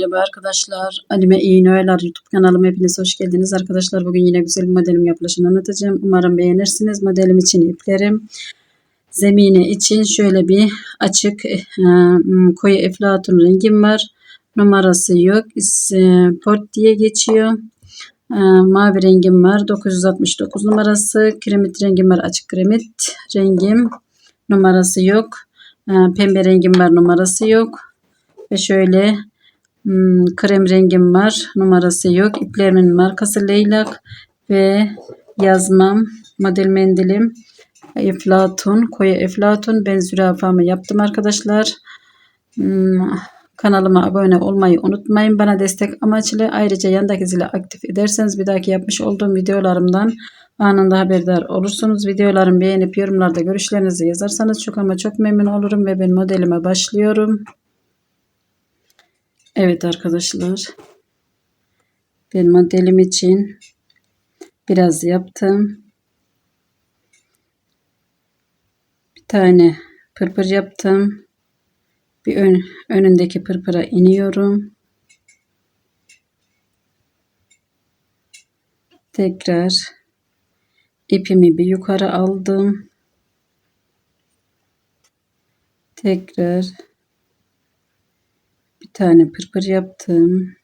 Merhaba arkadaşlar. Alime İyi Noeller YouTube kanalıma hepiniz hoş geldiniz. Arkadaşlar bugün yine güzel bir modelim yapılışını anlatacağım. Umarım beğenirsiniz. Modelim için iplerim. Zemini için şöyle bir açık e, koyu eflatun rengim var. Numarası yok. Port diye geçiyor. E, mavi rengim var. 969 numarası. Kremit rengim var. Açık kremit rengim. Numarası yok. E, pembe rengim var. Numarası yok. Ve şöyle hmm, krem rengim var. Numarası yok. İplerimin markası Leylak ve yazmam model mendilim Eflatun, koyu Eflatun. Ben zürafamı yaptım arkadaşlar. Hmm, kanalıma abone olmayı unutmayın. Bana destek amaçlı ayrıca yandaki zili aktif ederseniz bir dahaki yapmış olduğum videolarımdan anında haberdar olursunuz. Videolarımı beğenip yorumlarda görüşlerinizi yazarsanız çok ama çok memnun olurum ve ben modelime başlıyorum. Evet arkadaşlar. Ben modelim için biraz yaptım. Bir tane pırpır yaptım. Bir ön, önündeki pırpıra iniyorum. Tekrar ipimi bir yukarı aldım. Tekrar bir tane pırpır yaptım.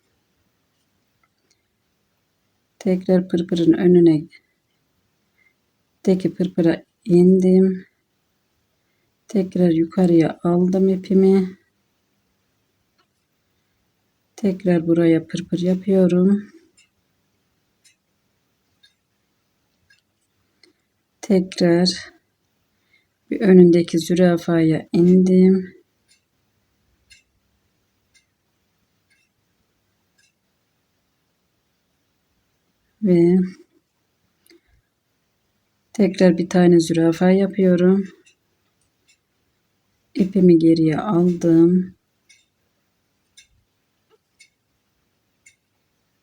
Tekrar pırpırın önüne deki pırpıra indim. Tekrar yukarıya aldım ipimi. Tekrar buraya pırpır yapıyorum. Tekrar bir önündeki zürafaya indim. Ve tekrar bir tane zürafa yapıyorum. İpimi geriye aldım.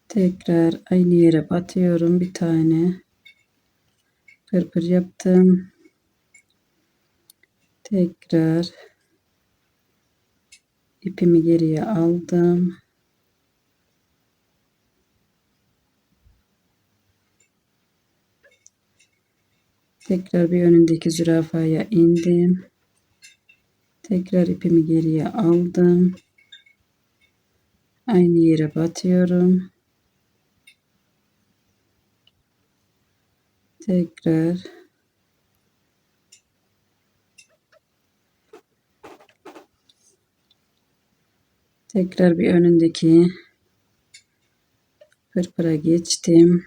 Tekrar aynı yere batıyorum bir tane. Pırpır yaptım. Tekrar ipimi geriye aldım. Tekrar bir önündeki zürafaya indim. Tekrar ipimi geriye aldım. Aynı yere batıyorum. Tekrar tekrar bir önündeki pırpıra geçtim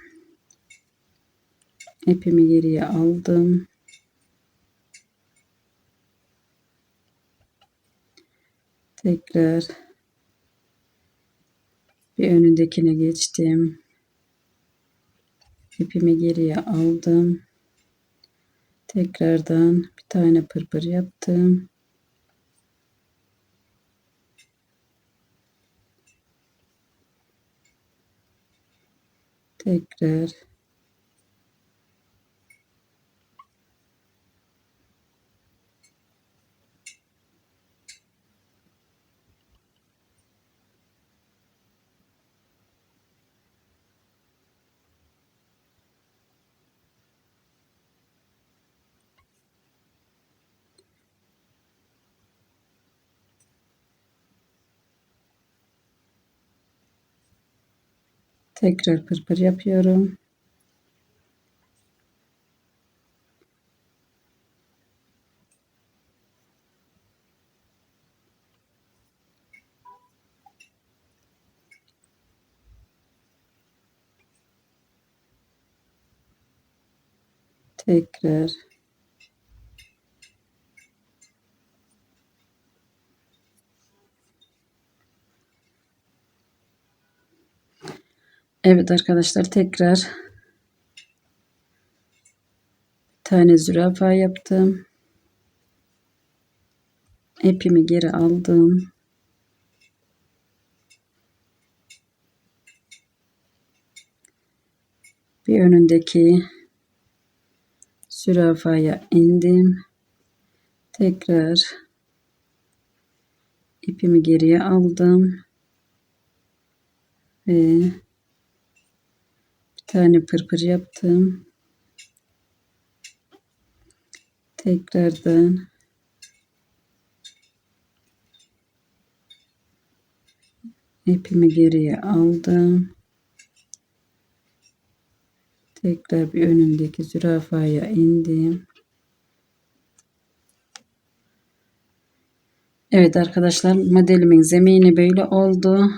ipimi geriye aldım. Tekrar bir önündekine geçtim. İpimi geriye aldım. Tekrardan bir tane pırpır yaptım. Tekrar Tekrar pırpır yapıyorum. Tekrar Evet arkadaşlar tekrar bir tane zürafa yaptım. İpimi geri aldım. Bir önündeki zürafaya indim. Tekrar ipimi geriye aldım. Ve tane pırpır yaptım. Tekrardan ipimi geriye aldım. Tekrar bir önümdeki zürafaya indim. Evet arkadaşlar modelimin zemini böyle oldu.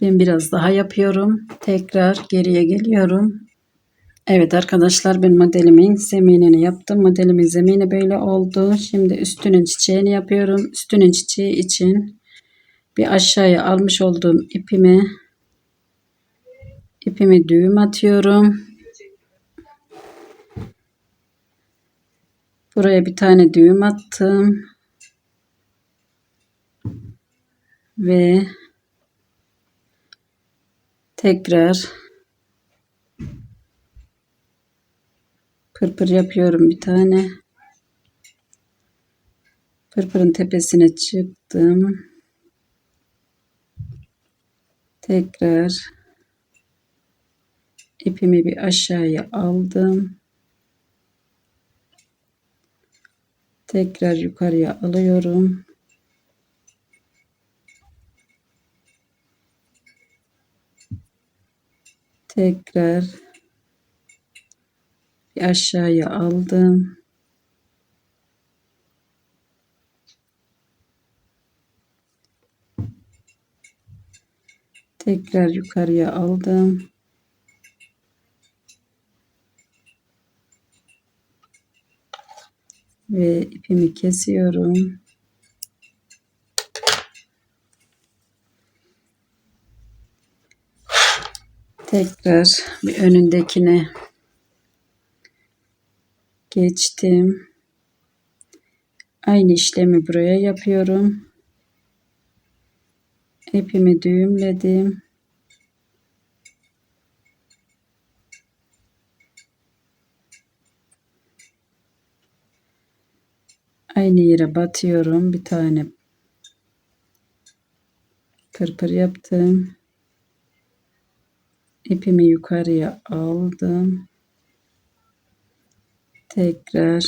Ben biraz daha yapıyorum. Tekrar geriye geliyorum. Evet arkadaşlar ben modelimin zeminini yaptım. Modelimin zemini böyle oldu. Şimdi üstünün çiçeğini yapıyorum. Üstünün çiçeği için bir aşağıya almış olduğum ipimi ipimi düğüm atıyorum. Buraya bir tane düğüm attım. Ve tekrar pırpır yapıyorum bir tane. Pırpırın tepesine çıktım. Tekrar ipimi bir aşağıya aldım. Tekrar yukarıya alıyorum. Tekrar bir aşağıya aldım. Tekrar yukarıya aldım. Ve ipimi kesiyorum. Tekrar bir önündekine geçtim. Aynı işlemi buraya yapıyorum. İpimi düğümledim. Aynı yere batıyorum. Bir tane pırpır yaptım. İpimi yukarıya aldım. Tekrar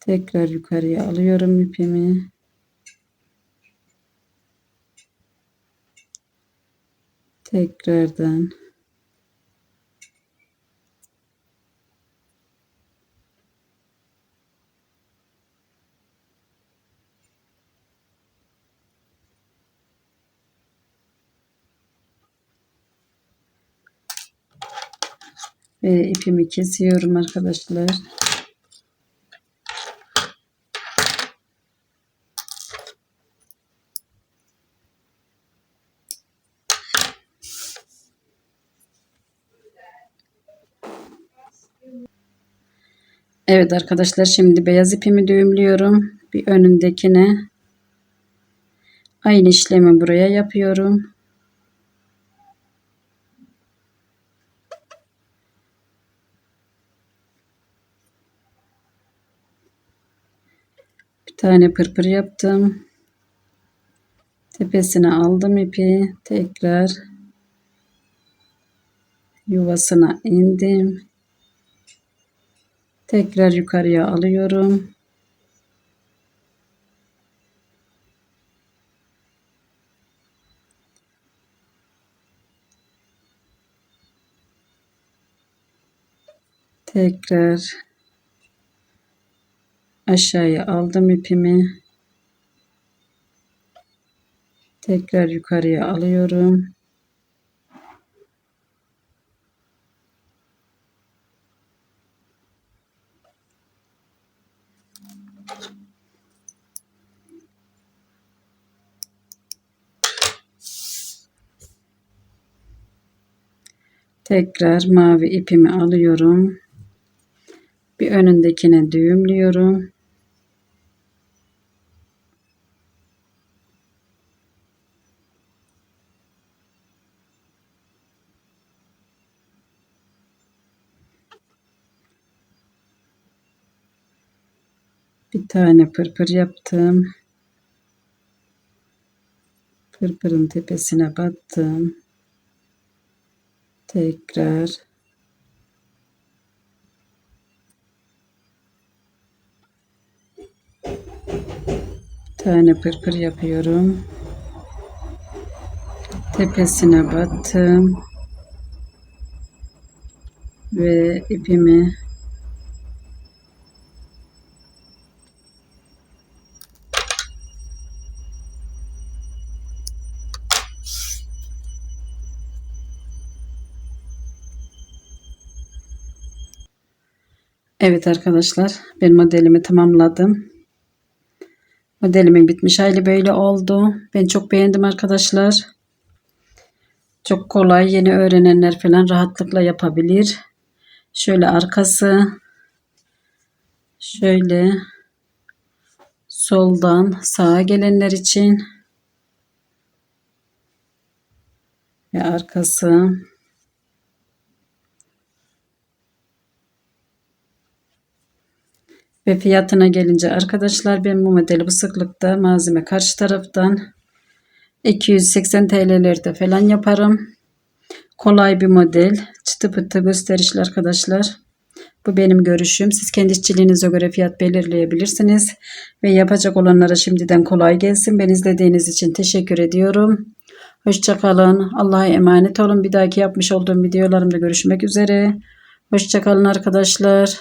tekrar yukarıya alıyorum ipimi. Tekrardan Ve ipimi kesiyorum arkadaşlar. Evet arkadaşlar şimdi beyaz ipimi düğümlüyorum. Bir önündekine aynı işlemi buraya yapıyorum. Tane pırpır yaptım. Tepesine aldım ipi. Tekrar yuvasına indim. Tekrar yukarıya alıyorum. Tekrar aşağıya aldım ipimi. Tekrar yukarıya alıyorum. Tekrar mavi ipimi alıyorum. Bir önündekine düğümlüyorum. Bir tane pırpır yaptım. Pırpırın tepesine battım. Tekrar tane pırpır yapıyorum. Tepesine battım. Ve ipimi Evet arkadaşlar ben modelimi tamamladım. Modelimin bitmiş hali böyle oldu. Ben çok beğendim arkadaşlar. Çok kolay yeni öğrenenler falan rahatlıkla yapabilir. Şöyle arkası şöyle soldan sağa gelenler için ve arkası Ve fiyatına gelince arkadaşlar ben bu modeli bu sıklıkta malzeme karşı taraftan 280 TL'lerde falan yaparım. Kolay bir model. Çıtı pıtı gösterişli arkadaşlar. Bu benim görüşüm. Siz kendi işçiliğinize göre fiyat belirleyebilirsiniz. Ve yapacak olanlara şimdiden kolay gelsin. Ben izlediğiniz için teşekkür ediyorum. Hoşçakalın. Allah'a emanet olun. Bir dahaki yapmış olduğum videolarımda görüşmek üzere. Hoşçakalın arkadaşlar.